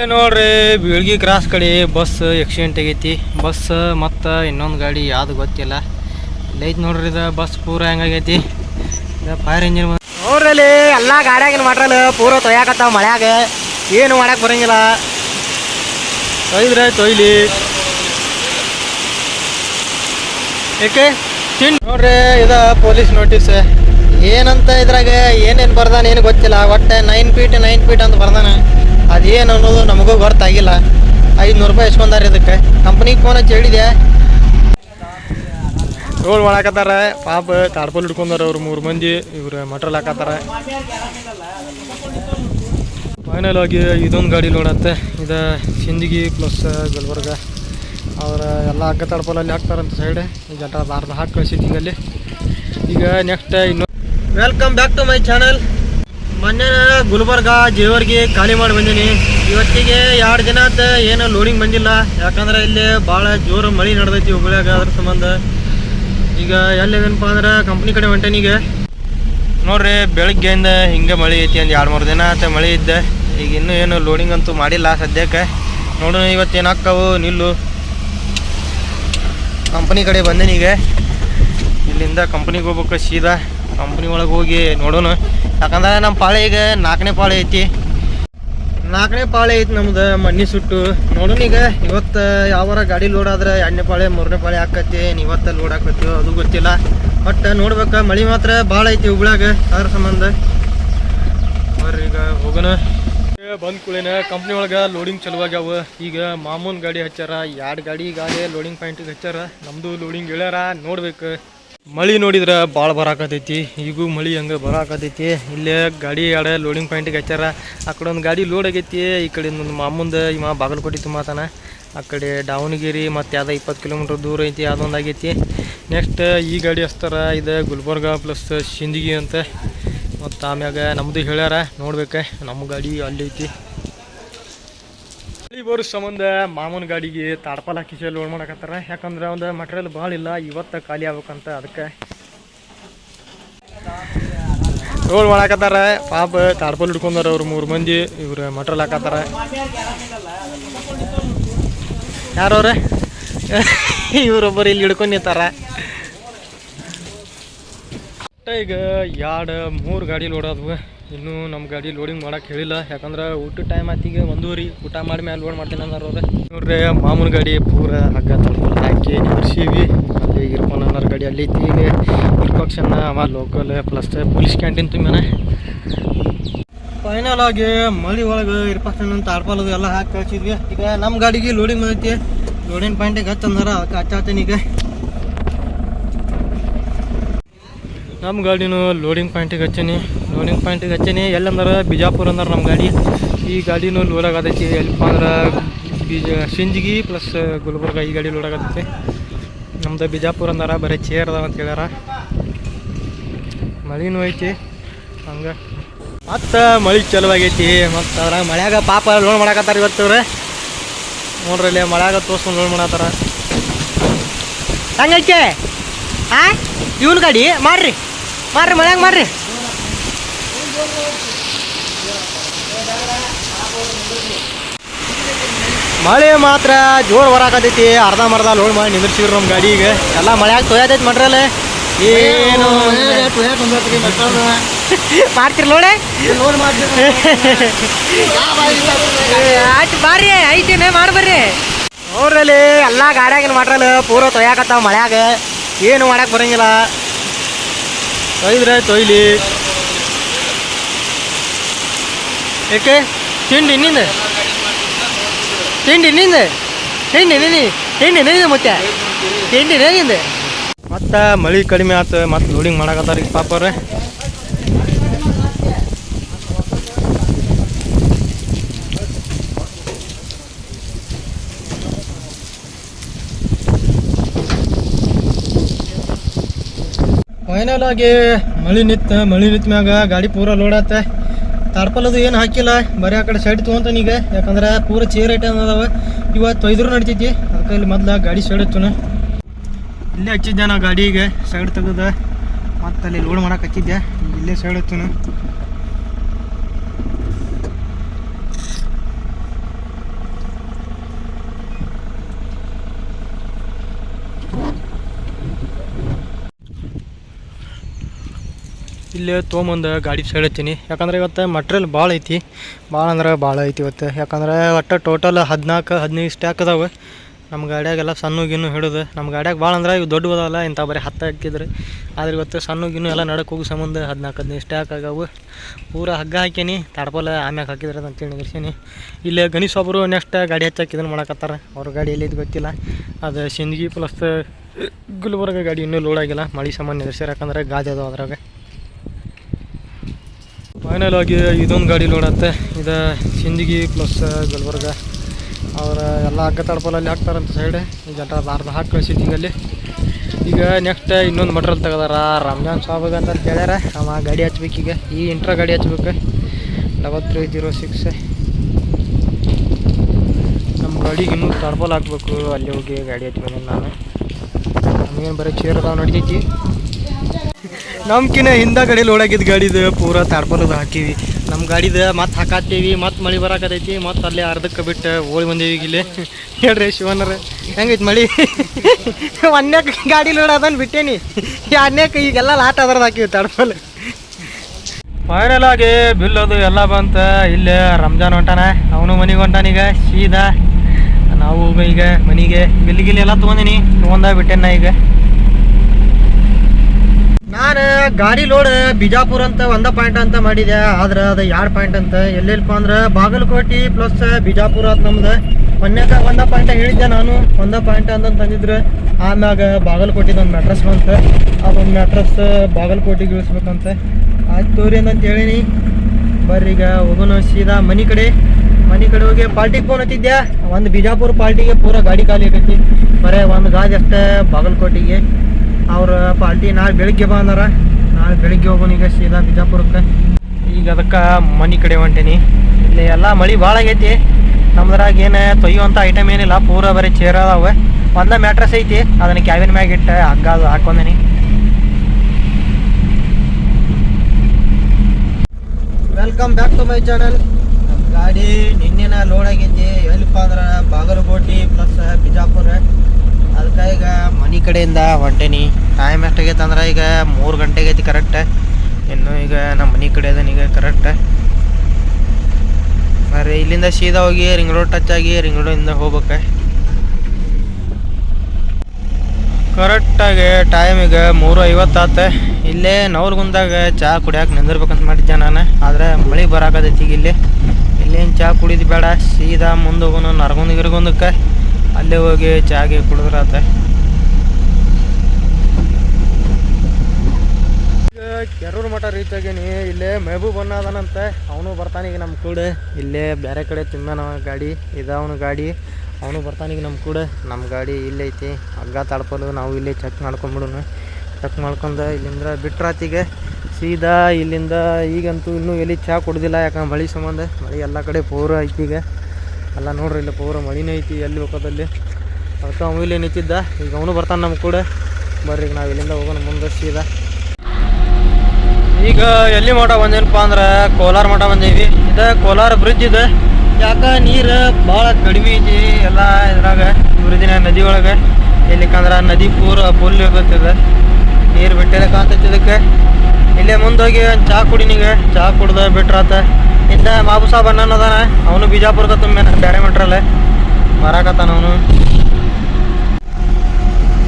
ಇಲ್ಲೇ ನೋಡ್ರಿ ಬೀಳ್ಗಿ ಕ್ರಾಸ್ ಕಡೆ ಬಸ್ ಆಕ್ಸಿಡೆಂಟ್ ಆಗೈತಿ. ಬಸ್ ಮತ್ತು ಇನ್ನೊಂದು ಗಾಡಿ ಯಾವ್ದು ಗೊತ್ತಿಲ್ಲ. ಇಲ್ಲೈತಿ ನೋಡ್ರಿ ಇದು ಬಸ್ ಪೂರ ಹೆಂಗಾಗೈತಿ ಇದು ಫೈರ್ ಇಂಜಿನ್ ನೋಡ್ರಲ್ಲಿ ಎಲ್ಲ ಗಾಡಿಯಾಗಿನ ಮಾಡ್ರಲ್ಲ ಪೂರ ತೊಯ್ಯಾಕತ್ತಾವ ಮಳೆಯಾಗ. ಏನು ಮಾಡಕ್ಕೆ ಬರಂಗಿಲ್ಲ. ತೊಯ್ದ್ರೆ ತೊಯ್ಲಿ. ಏಕೆ? ತಿನ್ ನೋಡ್ರಿ ಇದು ಪೊಲೀಸ್ ನೋಟಿಸ್ ಏನಂತ ಇದ್ರಾಗ ಏನೇನು ಬರ್ದಾನ ಏನು ಗೊತ್ತಿಲ್ಲ. ಒಟ್ಟು ನೈನ್ ಫೀಟ್ ನೈನ್ ಫೀಟ್ ಅಂತ ಬರ್ದಾನ. ಅದೇನು ಅನ್ನೋದು ನಮಗೂ ಗೊತ್ತಾಗಿಲ್ಲ. ಐದುನೂರು ರೂಪಾಯಿ ಇಸ್ಕೊಂಡಾರ ಇದಕ್ಕೆ? ಕಂಪ್ನಿಗೆ ಫೋನ್ ಹಚ್ಚಿ ಹೇಳಿದೆ ರೋಡ್ ಮಾಡಾಕತ್ತಾರ ಪಾಪ ತಾಡ್ಪಲ್ ಹಿಡ್ಕೊಂಡಾರ ಅವ್ರು ಮೂರು ಮಂದಿ. ಇವ್ರು ಮಟ್ರಲ್ ಹಾಕತ್ತಾರ. ಫೈನಲ್ ಆಗಿ ಇದೊಂದು ಗಾಡಿ ನೋಡತ್ತೆ. ಇದು ಸಿಂದಗಿ ಪ್ಲಸ್ ಗುಲ್ಬರ್ಗ ಅವ್ರ ಎಲ್ಲ ಹಗ್ಗ ತಾಡ್ಪಲಲ್ಲಿ ಹಾಕ್ತಾರಂತ ಸೈಡ್ ಈಗ ಅರ್ಧ ಹಾಕಿ ಕಳ್ಸಿದ್ದು ಈಗ ಅಲ್ಲಿ. ಈಗ ನೆಕ್ಸ್ಟ್ ಇನ್ನು welcome back to my channel ಮೊನ್ನೆ ಗುಲ್ಬರ್ಗ ಜೇವರ್ಗಿ ಖಾಲಿ ಮಾಡಿ ಬಂದೀನಿ. ಇವತ್ತಿಗೆ ಎರಡು ದಿನ ಆತ ಏನು ಲೋಡಿಂಗ್ ಬಂದಿಲ್ಲ. ಯಾಕಂದ್ರೆ ಇಲ್ಲಿ ಭಾಳ ಜೋರು ಮಳೆ ನಡೆದೈತಿ ಹುಬ್ಬಳ್ಳಿಯಾಗ ಅದ್ರ ಸಂಬಂಧ. ಈಗ ಎಲ್ಲೇನಪ್ಪ ಅಂದ್ರೆ ಕಂಪ್ನಿ ಕಡೆ ಹೊಂಟೇನೀಗ ನೋಡ್ರಿ ಬೆಳಗ್ಗೆಯಿಂದ ಹಿಂಗೆ ಮಳೆ ಐತಿ ಒಂದು ಎರಡು ಮೂರು ದಿನ ಅಂತ ಮಳೆ ಇದ್ದೆ. ಈಗ ಇನ್ನೂ ಏನು ಲೋಡಿಂಗ್ ಅಂತೂ ಮಾಡಿಲ್ಲ ಸದ್ಯಕ್ಕೆ. ನೋಡೋಣ ಇವತ್ತು ಏನಾಕ್ಕವು, ನಿಲ್ಲು. ಕಂಪ್ನಿ ಕಡೆ ಬಂದೇನೀಗ ಇಲ್ಲಿಂದ ಕಂಪ್ನಿಗೆ ಹೋಗ್ಬೇಕು ಸೀದಾ. ಕಂಪ್ನಿ ಒಳಗೆ ಹೋಗಿ ನೋಡೋಣ. ಯಾಕಂದ್ರೆ ನಮ್ಮ ಪಾಳೆ ಈಗ ನಾಲ್ಕನೇ ಪಾಳೆ ಐತಿ. ನಾಲ್ಕನೇ ಪಾಳೆ ಐತಿ ನಮ್ದು ಮಣ್ಣಿ ಸುಟ್ಟು. ನೋಡೋಣ ಈಗ ಇವತ್ತು ಯಾವಾರ ಗಾಡಿ ಲೋಡ್ ಆದ್ರೆ ಎರಡನೇ ಪಾಳೆ, ಮೂರನೇ ಪಾಳೆ ಹಾಕತಿ ಇವತ್ತು ಲೋಡ್ ಹಾಕತ್ತೀವೋ ಅದು ಗೊತ್ತಿಲ್ಲ. ಬಟ್ ನೋಡ್ಬೇಕು, ಮಳೆ ಮಾತ್ರ ಭಾಳ ಐತಿ ಹುಬ್ಳಾಗ ಅದ್ರ ಸಂಬಂಧ. ಬರ್ರಿ ಈಗ ಹೋಗೋಣ. ಬಂದ್ ಕೂಡೇನ ಕಂಪ್ನಿ ಒಳಗೆ ಲೋಡಿಂಗ್ ಚಲುವಾಗ್ಯಾವ. ಈಗ ಮಾಮೂನ್ ಗಾಡಿ ಹಚ್ಚಾರ, ಎರಡು ಗಾಡಿ ಈಗಾಗಲೇ ಲೋಡಿಂಗ್ ಪಾಯಿಂಟಿಗೆ ಹಚ್ಚಾರ. ನಮ್ಮದು ಲೋಡಿಂಗ್ ಹೇಳ್ಯಾರ ನೋಡ್ಬೇಕು. ಮಳಿ ನೋಡಿದ್ರೆ ಭಾಳ ಬರಾಕತೈತಿ ಈಗೂ ಮಳಿ ಹಂಗೆ ಬರಾಕತೈತಿ ಇಲ್ಲೇ ಗಾಡಿ ಆಡೆ ಲೋಡಿಂಗ್ ಪಾಯಿಂಟಿಗೆ ಹಚ್ಚಾರ ಆ ಕಡೆ ಒಂದು ಗಾಡಿ ಲೋಡ್ ಆಗೈತಿ. ಈ ಕಡೆ ಒಂದು ಮಾಮುಂದ ಇವ ಬಾಗಲಕೋಟೆ ತುಂಬಾತಾನ. ಆ ಕಡೆ ದಾವಣಗೆರೆ ಮತ್ತು ಯಾವ್ದೋ ಇಪ್ಪತ್ತು ಕಿಲೋಮೀಟ್ರ್ ದೂರ ಐತಿ, ಅದೊಂದು ಆಗೈತಿ. ನೆಕ್ಸ್ಟ್ ಈ ಗಾಡಿ ಹಚ್ತಾರ. ಇದು ಗುಲ್ಬರ್ಗ ಪ್ಲಸ್ ಸಿಂದಗಿ ಅಂತ. ಮತ್ತು ಆಮ್ಯಾಗ ನಮ್ಮದು ಹೇಳ್ಯಾರ, ನೋಡ್ಬೇಕು. ನಮ್ಮ ಗಾಡಿ ಅಲ್ಲಿ ಐತಿ. ಬರೋ ಸಂಬಂಧ ಮಾಮೂನ್ ಗಾಡಿಗೆ ತಾಡ್ಪಾಲ್ ಹಾಕಿಸಿ ಲೋಡ್ ಮಾಡಕತ್ತಾರ. ಯಾಕಂದ್ರೆ ಒಂದು ಮಟೀರಿಯಲ್ ಭಾಳ ಇಲ್ಲ, ಇವತ್ತು ಖಾಲಿ ಆಗ್ಬೇಕಂತ ಅದಕ್ಕೆ ಲೋಡ್ ಮಾಡಾಕತ್ತಾರ. ಪಾಪ ತಾಡ್ಪಾಲ್ ಹಿಡ್ಕೊಂಡಾರ ಅವ್ರು ಮೂರು ಮಂದಿ, ಇವ್ರು ಮಟೀರಿಯಲ್ ಹಾಕತ್ತಾರ. ಯಾರವ್ರ? ಇವರೊಬ್ಬರು ಇಲ್ಲಿ ಹಿಡ್ಕೊಂಡು ನಿಂತಾರ. ಈಗ ಎರಡು ಮೂರು ಗಾಡಿ ಲೋಡ್ ಆದ್ವು. ಇನ್ನೂ ನಮ್ಮ ಗಾಡಿ ಲೋಡಿಂಗ್ ಮಾಡೋಕೆ ಹೇಳಿಲ್ಲ. ಯಾಕಂದ್ರೆ ಊಟ ಟೈಮ್ ಆತಿಗೆ ಒಂದೂವರೆ ಊಟ ಮಾಡಿ ಮೇಲೆ ಲೋಡ್ ಮಾಡ್ತೀನಿ ಅಂದ್ರೆ ಅವ್ರೆ. ನೋಡ್ರಿ ಮಾಮೂನ್ ಗಾಡಿ ಪೂರ ಹಗ್ಗ ತಳ್ಕೊಂಡು ಹಾಕಿ ನಿಂದ್ರಿಸೀವಿ ಅಲ್ಲಿ ಇರ್ಕೊಂಡು ಅನ್ನೋರ್ ಗಾಡಿ ಅಲ್ಲಿ ಐತಿ ಈಗ ಇರ್ಪಕ್ಷನ್ನ ಅವ ಲೋಕಲ್ ಪ್ಲಸ್ ಪೊಲೀಸ್ ಕ್ಯಾಂಟೀನ್ ತುಂಬಿನ. ಫೈನಲ್ ಆಗಿ ಮಳಿ ಒಳಗೆ ಇರ್ಪಕ್ಷನ್ ಅಂತ ಆಡ್ಪಾಲದು ಎಲ್ಲ ಹಾಕಿ ಕಳ್ಸಿದ್ವಿ. ಈಗ ನಮ್ಮ ಗಾಡಿಗೆ ಲೋಡಿಂಗ್ ಬಂದೈತಿ. ಲೋಡಿಂಗ್ ಪಾಯಿಂಟಿಗೆ ಹಚ್ಚಂದಾರ ಅದಕ್ಕೆ ಹಚ್ಚಾತೀನಿ ಈಗ. ನಮ್ಮ ಗಾಡಿನೂ ಲೋಡಿಂಗ್ ಪಾಯಿಂಟಿಗೆ ಹಚ್ಚೀನಿ. ಲೋಡಿಂಗ್ ಪಾಯಿಂಟಿಗೆ ಹಚ್ಚೀನಿ. ಎಲ್ಲಂದ್ರೆ ಬಿಜಾಪುರ ಅಂದ್ರೆ ನಮ್ಮ ಗಾಡಿ. ಈ ಗಾಡಿನೂ ಲೋಡ್ ಆಗತೈತಿ. ಎಲ್ಪ ಅಂದ್ರೆ ಬೀಜ ಸಿಂಜಿಗಿ ಪ್ಲಸ್ ಗುಲ್ಬರ್ಗ ಈ ಗಾಡಿ ಲೋಡ್ ನಮ್ದು ಬಿಜಾಪುರ ಅಂದಾರ, ಬರೀ ಚೇರ್ ಅದಾವ ಅಂತ ಹೇಳ್ಯಾರ. ಮಳಿನೂ ಐತಿ. ಹಂಗೆ. ಮತ್ತು ಮಳಿ ಆಗೈತಿ. ಮತ್ತು ಅದ್ರಾಗ ಮಳೆಯಾಗ ಪಾಪ ಲೋನ್ ಮಾಡಾಕತ್ತಾರ ಇವತ್ತು ಇವ್ರು. ನೋಡ್ರಿ ಇಲ್ಲಿ ಮಳೆಯಾಗ ತೋರ್ಸ್ಕೊಂಡು ಲೋನ್ ಮಾಡತ್ತಾರ. ಹಂಗೈತೆ ಹಾಂ ಇವನ್ ಗಾಡಿ, ಮಾರ್ರಿ. ಮಾರ್ರಿ ಮನ್ಯಾಗ ಮಾರ್ರಿ. ಮಳೆ ಮಾತ್ರ ಜೋರ್ ಬರಾಕತೈತಿ ಅರ್ಧ ಮರ್ಧ ಲೋಡ್ ಮಾಡಿ ನಿಂದ್ರಿಸಿದ್ರು ನಮ್ಮ ಗಾಡಿಗೆ. ಎಲ್ಲ ಮಳೆಯಾಗ ತೊಯ್ಯತೈತಿ ಮಾಡ್ರಲ್ಲೇ ಏನು ಮಾಡ್ತೀರಿ ಲೋಡೆ? ಆಯ್ತು ಬಾರಿ ಐತಿನ ಮಾಡ್ಬರ್ರಿ ನೋಡ್ರಲ್ಲಿ ಎಲ್ಲ ಗಾಡ್ಯಾಗಿನ ಮಾಡ್ರಲ್ಲ ಪೂರ ತೊಯ್ಯಾಕತ್ತಾವ ಮಳೆಯಾಗ. ಏನು ಮಾಡಕ್ ಬರಂಗಿಲ್ಲ. ತೊಯ್ದ್ರೆ ತೊಯ್ಲಿ. ಏಕೆ? ತಿಂಡಿ ನಿನ್ನೆ ತಿಂಡಿ ನಿನ್ನೆ ತಿಂಡಿ ನಿನ್ನೆ, ತಿಂಡಿ ನಿಂದ ಮತ್ತೆ. ತಿಂಡಿ ನಿಂದ. ಮತ್ತೆ ಮಳೆ ಕಡಿಮೆ ಆತು ಮತ್ತೆ ಲೋಡಿಂಗ್ ಮಾಡಕತ್ತಾರ ಈಗ ಪಾಪವ್ರೆ ಫೈನಲ್ ಆಗಿ ಮಳಿ ನಿತ್ತ ಮಳಿ ನಿಂತ ಮ್ಯಾಗ ಗಾಡಿ ಪೂರ ಲೋಡ್ ಆತ. ತಾಡ್ಪಲ್ ಅದು ಏನು ಹಾಕಿಲ್ಲ, ಬರೀ ಆ ಕಡೆ ಸೈಡ್ ತೊಗೊಂತಾನ ಈಗ. ಯಾಕಂದ್ರೆ ಪೂರ ಚೇರ್ ಐಟಮ್ ಅದಾವೆ. ಇವತ್ತು ಐದ್ರು ನಡಿತೈತಿ, ಅದಕ್ಕೆ ಇಲ್ಲಿ ಮೊದ್ಲು ಗಾಡಿ ಸೈಡ್ ಹಚ್ಚುನ ಇಲ್ಲೇ ಹಚ್ಚಿದ್ದೆ ನಾ ಗಾಡಿಗೆ ಸೈಡ್ ತೆಗೆದ ಮತ್ತೆ ಅಲ್ಲಿ ಲೋಡ್ ಮಾಡೋಕೆ ಹಚ್ಚಿದ್ದೆ, ಇಲ್ಲೇ ಸೈಡ್ ಹಚ್ಚುನ ಇಲ್ಲಿ ತೊಗೊಂಬಂದು ಗಾಡಿ ಸೈಡ್ ಹತ್ತೀನಿ ಯಾಕಂದ್ರೆ ಇವತ್ತು ಮಟ್ರಿಯಲ್ ಭಾಳ ಐತಿ. ಭಾಳ ಅಂದ್ರೆ ಭಾಳ ಐತಿ ಇವತ್ತು. ಯಾಕಂದ್ರೆ ಒಟ್ಟು ಟೋಟಲ್ ಹದಿನಾಲ್ಕು, ಹದಿನೈದು ಸ್ಟ್ಯಾಕ್ ಅದಾವೆ. ನಮ್ಮ ಗಾಡಿಯಾಗೆಲ್ಲ ಸಣ್ಣ ಗಿನ್ನು ಹಿಡಿದು. ನಮ್ಮ ಗಾಡ್ಯಾಗ ಭಾಳ ಅಂದ್ರೆ ಇವು ದೊಡ್ಡ ಅದಾವಲ್ಲ, ಇಂಥ ಬರೀ ಹತ್ತು ಹಾಕಿದ್ರೆ. ಆದ್ರೆ ಇವತ್ತು ಸಣ್ಣ ಗಿನ್ನು ಎಲ್ಲ ನಡಕ್ಕೆ ಹೋಗಿ ಸಂಬಂಧ ಹದಿನಾಲ್ಕು, ಹದಿನೈದು ಸ್ಟ್ಯಾಕ್ ಆಗವು ಪೂರ ಹಗ್ಗ ಹಾಕೀನಿ ತಡಪಲ್ಲ ಆಮ್ಯಾಗ ಹಾಕಿದ್ರೆ ಅಂತೇಳಿ ನಿಗರ್ಸೀನಿ ಇಲ್ಲಿ ಗಣೇಶ್ ಒಬ್ಬರು ನೆಕ್ಸ್ಟ್ ಗಾಡಿ ಹಚ್ಚಾಕ ಇದನ್ನು ಮಾಡಕತ್ತಾರ. ಅವ್ರ ಗಾಡಿ ಎಲ್ಲಿದ್ದು ಗೊತ್ತಿಲ್ಲ. ಅದು ಸಿಂದಗಿ ಪ್ಲಸ್ ಗುಲ್ಬರ್ಗ ಗಾಡಿ ಇನ್ನೂ ಲೋಡ್ ಆಗಿಲ್ಲ. ಮಳೆ ಸಾಮಾನು ನಿಗರ್ಸ್ಯಾರ ಯಾಕಂದ್ರೆ ಗಾದೆ ಅದಾವ ಅದ್ರಾಗ. ಫೈನಲ್ ಆಗಿ ಇದೊಂದು ಗಾಡಿ ಲೋಡ್ ಆತ್ತೆ. ಇದು ಸಿಂದಗಿ ಪ್ಲಸ್ ಗುಲ್ಬರ್ಗ ಅವರ ಎಲ್ಲ ಹಗ್ಗ ತಡಪಲಲ್ಲಿ ಹಾಕ್ತಾರಂತ ಸೈಡ್ ಈಗ ಅರ್ಧ ಹಾಕಿ ಕಳಿಸಿದ್ದೀನಿ ಅಲ್ಲಿ. ಈಗ ನೆಕ್ಸ್ಟ್ ಇನ್ನೊಂದು ಮಟ್ರಲ್ ತೆಗೆದಾರ ರಂಜಾನ್ ಸಾಬಾಗ ಅಂತ ಕೇಳ್ಯಾರ ಅವ ಗಾಡಿ ಹಚ್ಬೇಕು ಈಗ. ಈ ಇಂಟ್ರಾ ಗಾಡಿ ಹಚ್ಬೇಕು. ಡಬಲ್ ತ್ರೀ ಜೀರೋ ಸಿಕ್ಸ್ ನಮ್ಮ ಗಾಡಿಗೆ ಇನ್ನೂ ತಡಪಲ್ ಹಾಕ್ಬೇಕು. ಅಲ್ಲಿ ಹೋಗಿ ಗಾಡಿ ಹಚ್ಬೇಕು ನಾನು. ನಮಗೇನು ಬರೀ ಚೇರ್ ಅದಾವೆ ನಡಿತೈತಿ. ನಮ್ಕಿನ ಹಿಂದ ಗಾಡಿ ಲೋಡಾಗಿದ್ದು ಗಾಡಿದು ಪೂರ ತಾಡ್ಪನದ ಹಾಕಿವಿ. ನಮ್ಮ ಗಾಡಿದ ಮತ್ತೆ ಹಾಕಾತೀವಿ ಮತ್ತೆ ಮಳೆ ಬರಾಕತೈತಿ ಮತ್ತೆ ಅಲ್ಲೇ ಅರ್ಧಕ್ಕೆ ಬಿಟ್ಟು ಓಡಿ ಬಂದೀವಿ ಇಲ್ಲಿ. ಹೇಳ್ರಿ ಶಿವನರ ಹೆಂಗೈತಿ ಮಳಿ? ಒಂದನೇ ಗಾಡಿ ಲೋಡ್ ಅದನ್ ಬಿಟ್ಟೇನಿ. ಎರಡನೇಕ ಈಗೆಲ್ಲ ಲಾಟ್ ಅದ್ರದ್ದು ಹಾಕಿವಿ ತಾಡ್ಪಲ್ ಫೈನಲ್ ಆಗಿ ಬಿಲ್ ಅದು ಎಲ್ಲ ಬಂತು. ಇಲ್ಲೇ ರಂಜಾನ್ ಹೊಂಟಾನ. ಅವನು ಮನೆಗೆ ಹೊಂಟಾನೀಗ ಸೀದಾ. ನಾವು ಈಗ ಮನೆಗೆ ಬಿಲ್ ಗಿಲ್ ಎಲ್ಲ ತೊಗೊಂಡಿನಿ. ತೊಗೊಂಡ ಬಿಟ್ಟೆನ ಈಗ. ನಾನು ಗಾಡಿ ಲೋಡ್ ಬಿಜಾಪುರ ಅಂತ ಒಂದ ಪಾಯಿಂಟ್ ಅಂತ ಮಾಡಿದೆ, ಆದ್ರೆ ಅದು ಎರಡು ಪಾಯಿಂಟ್ ಅಂತ. ಎಲ್ಲೆಲ್ಪ ಅಂದ್ರೆ ಬಾಗಲಕೋಟೆ ಪ್ಲಸ್ ಬಿಜಾಪುರ ಅಂತ ನಮ್ದು. ಮೊನ್ನೆ ಒಂದ ಪಾಯಿಂಟ್ ಹೇಳಿದ್ದೆ ನಾನು, ಒಂದ ಪಾಯಿಂಟ್ ಅಂತ ತಂದಿದ್ರು. ಆಮ್ಯಾಗ ಬಾಗಲಕೋಟೆದ ಒಂದು ಮ್ಯಾಟ್ರಸ್ ಬಂತ ಅದೊಂದು ಮ್ಯಾಟ್ರಸ್ ಬಾಗಲಕೋಟೆಗೆ ಇಳಿಸ್ಬೇಕಂತ. ಆಯ್ತು ತೋರಿ ಅಂತ ಹೇಳಿನಿ ಬರ್ರಿ ಈಗ ಹೋಗೋಣ ಸೀದಾ ಮನೆ ಕಡೆ. ಮನೆ ಕಡೆ ಹೋಗಿ ಪಾರ್ಟಿಗೆ ಫೋನ್ ಹತ್ತಿದ್ದೆ ಒಂದು ಬಿಜಾಪುರ ಪಾರ್ಟಿಗೆ ಪೂರ ಗಾಡಿ ಖಾಲಿ ಆಗೈತಿ. ಬರೇ ಒಂದು ಗಾಡಿ ಅಷ್ಟೇ ಬಾಗಲಕೋಟೆಗೆ. ಅವ್ರ ಪಾರ್ಟಿ ನಾಳೆ ಬೆಳಿಗ್ಗೆ ಬಂದಾರ ಅಂದಾರ. ನಾಳೆ ಬೆಳಿಗ್ಗೆ ಹೋಗೋಣ ಈಗ ಸೀದಾ ಬಿಜಾಪುರಕ್ಕೆ. ಈಗ ಅದಕ್ಕೆ ಮನೆ ಕಡೆ ಹೊಂಟೇನಿ. ಇಲ್ಲಿ ಎಲ್ಲ ಮಳೆ ಭಾಳ ಆಗೈತಿ. ನಮ್ದ್ರಾಗ ಏನು ತೊಯ್ಯುವಂಥ ಐಟಮ್ ಏನಿಲ್ಲ ಪೂರ ಬರೀ ಚೇರ್ ಅದಾವೆ. ಒಂದ ಮ್ಯಾಟ್ರಸ್ ಐತಿ ಅದನ್ನ ಕ್ಯಾಬಿನ್ ಮ್ಯಾಗ ಇಟ್ಟು ಹಗ್ಗ ಅದು ಹಾಕೊಂಡೇನಿ. Welcome back to my channel ಗಾಡಿ ನಿನ್ನೆನ ಲೋಡ್ ಆಗೈತಿ ಎಲ್ಲಿಪ್ಪ ಅಂದ್ರೆ? ಬಾಗಲಕೋಟೆ ಪ್ಲಸ್ ಬಿಜಾಪುರ. ಅದಕ್ಕೆ ಈಗ ಮನೆ ಕಡೆಯಿಂದ ಹೊಂಟೇನಿ. ಟೈಮ್ ಎಷ್ಟಾಗೈತೆ ಅಂದ್ರೆ ಈಗ ಮೂರು ಗಂಟೆಗೆ ಐತಿ ಕರೆಕ್ಟ್ ಇನ್ನು ಈಗ ನಮ್ಮ ಮನೆ ಕಡೆ ಅದನ್ನ ಈಗ ಕರೆಕ್ಟ್ ಬರ್ರಿ, ಇಲ್ಲಿಂದ ಸೀದಾ ಹೋಗಿ ರಿಂಗ್ ರೋಡ್ ಟಚ್ ಆಗಿ ರಿಂಗ್ ರೋಡಿಂದ ಹೋಗ್ಬೇಕು. ಕರೆಕ್ಟಾಗಿ ಟೈಮ್ ಈಗ ಮೂರು ಐವತ್ತಾತ ಇಲ್ಲೇ ನವಲ್ಗುಂದಾಗ ಚಹಾ ಕುಡಿಯೋಕೆ ನಿಂದಿರ್ಬೇಕಂತ ಮಾಡಿದ್ದೆ ನಾನು. ಆದರೆ ಮಳೆ ಬರಾಕತೈತಿ ಈಗ ಇಲ್ಲಿ. ಇಲ್ಲೇನು ಚಹಾ ಕುಡಿದು ಬೇಡ. ಸೀದಾ ಮುಂದೆ ಹೋಗೋಣ ನರಗುಂದ ಗಿರಗುಂದಕ್ಕೆ ಅಲ್ಲೇ ಹೋಗಿ ಚಾಗೆ ಕುಡಿದ್ರಾತ ಈಗ ಕೆರೂರು ಮಠ ರೀಚ್ ಆಗೇನಿ. ಇಲ್ಲೇ ಮೆಹಬೂಬ್ ಅನ್ನ ಅದಾನಂತ. ಅವನು ಬರ್ತಾನೆ ಈಗ ನಮ್ಮ ಕೂಡ. ಇಲ್ಲೇ ಬೇರೆ ಕಡೆ ತಿಂದಾನ ಗಾಡಿ. ಇದಾವನು ಗಾಡಿ. ಅವನು ಬರ್ತಾನೆ ಈಗ ನಮ್ಮ ಕೂಡ. ನಮ್ಮ ಗಾಡಿ ಇಲ್ಲೇ ಐತಿ. ಹಗ್ಗ ನಾವು ಇಲ್ಲೇ ಚೆಕ್ ಮಾಡ್ಕೊಂಬಿಡೋಣ. ಚೆಕ್ ಮಾಡ್ಕೊಂಡು ಇಲ್ಲಿಂದ ಬಿಟ್ರಾತಿಗೆ ಸೀದಾ ಇಲ್ಲಿಂದ ಈಗಂತೂ ಇನ್ನೂ ಎಲ್ಲಿ ಚಹಾ ಕುಡ್ದಿಲ್ಲ. ಯಾಕಂದ್ರೆ ಮಳೆ ಸಂಬಂಧ. ಮಳೆ ಎಲ್ಲ ಕಡೆ ಪೂರ ಐತಿ ಈಗ. ಎಲ್ಲ ನೋಡ್ರಿ, ಇಲ್ಲಿ ಪೂರ ಮಳಿನೇ ಐತಿ, ಎಲ್ಲಿ ಹೋಗೋದಲ್ಲಿ ಅದಕ್ಕೆ ಅವನು ಇಲ್ಲಿ ನಿಂತಿದ್ದ, ಈಗ ಅವನು ಬರ್ತಾನೆ ನಮ್ಮ ಕೂಡ. ಬರ್ರಿ, ಈಗ ನಾವು ಇಲ್ಲಿಂದ ಹೋಗೋಣ, ಮುಂದೆ ಸೀದಾ. ಈಗ ಎಲ್ಲಿ ಮಠ ಬಂದೇನಪ್ಪ ಅಂದ್ರೆ, ಕೋಲಾರ ಮಠ ಬಂದೀವಿ. ಇದು ಕೋಲಾರ ಬ್ರಿಡ್ಜ್ ಇದೆ. ಯಾಕ ನೀರು ಭಾಳ ಕಡಿಮೆ ಐತಿ ಎಲ್ಲ ಇದ್ರಾಗ ಬ್ರಿಡ್ಜಿನ ನದಿ ಒಳಗೆ ಎಲ್ಲಿಕಂದ್ರೆ ನದಿ ಪೂರ ಫುಲ್ ಇರ್ತದೆ. ನೀರು ಬಿಟ್ಟಿದೆ ಕಾಣ್ತೈತಿ ಇದಕ್ಕೆ ಇಲ್ಲೇ ಮುಂದೋಗಿ ಚಾ ಚಹಾ ಕುಡಿನೀಗ ಚಹಾ ಕುಡ್ದ ಬಿಟ್ರಾತ. ಇಂದ ಮಾಬು ಸಾಬ್ ಅಣ್ಣನ ಅದಾನ. ಅವನು ಬಿಜಾಪುರದ ತುಂಬ ಬೇರೆ ಮಟ್ರಲ್ಲ. ಮರಾಕತ್ತಾನ ಅವನು.